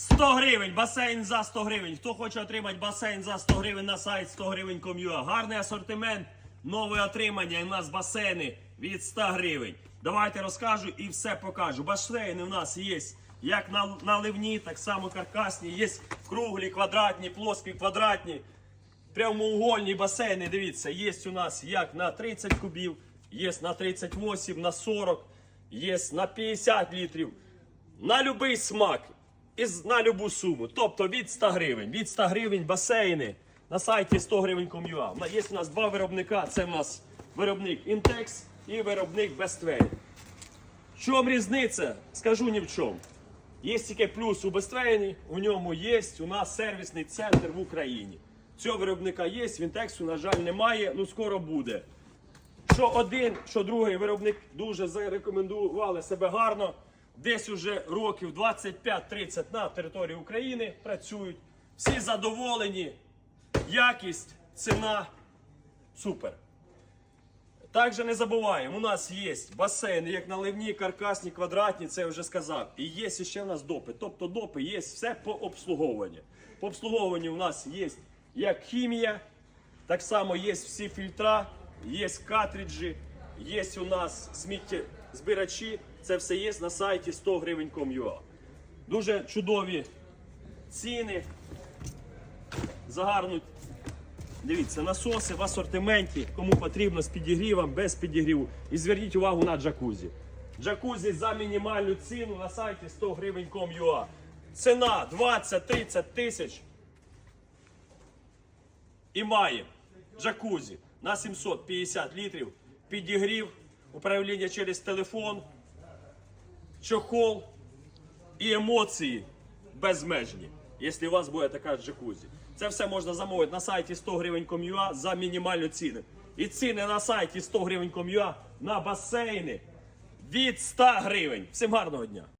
100 гривень, басейн за 100 гривень. Хто хоче отримати басейн за 100 гривень на сайт 100 гривень Гарний асортимент, нове отримання. І у нас басейни від 100 гривень. Давайте розкажу і все покажу. Басейни у нас є як на, наливні, так само каркасні, є круглі, квадратні, плоскі, квадратні. Прямоугольні басейни, дивіться, є у нас як на 30 кубів, є на 38, на 40, є на 50 літрів. На будь-який смак і з- на любу суму. Тобто від 100 гривень. Від 100 гривень басейни на сайті 100 гривень. Є у нас два виробника. Це у нас виробник Intex і виробник Bestway. В чому різниця? Скажу ні в чому. Є тільки плюс у Бествейні, у ньому є у нас сервісний центр в Україні. Цього виробника є, в Інтексу, на жаль, немає, ну скоро буде. Що один, що другий виробник дуже зарекомендували себе гарно. Десь уже років 25-30 на території України працюють. Всі задоволені, якість, ціна супер. Також не забуваємо, у нас є басейни, як наливні, каркасні, квадратні, це я вже сказав. І є ще в нас допи. Тобто допи є все по обслуговуванню. По обслуговуванню у нас є як хімія, так само є всі фільтра, є картриджі, є у нас сміттєзбирачі. Це все є на сайті 100 гривень.com.ua. Дуже чудові ціни. Загарнуть Дивіться, насоси в асортименті, кому потрібно з підігрівом, без підігріву. І зверніть увагу на джакузі. Джакузі за мінімальну ціну на сайті 100 гривень.com.ua. Ціна 20-30 тисяч. І має джакузі на 750 літрів, підігрів, управління через телефон, чохол і емоції безмежні, якщо у вас буде така джакузі. Це все можна замовити на сайті 100 гривень.com.ua за мінімальну ціну. І ціни на сайті 100 гривень.com.ua на басейни від 100 гривень. Всім гарного дня!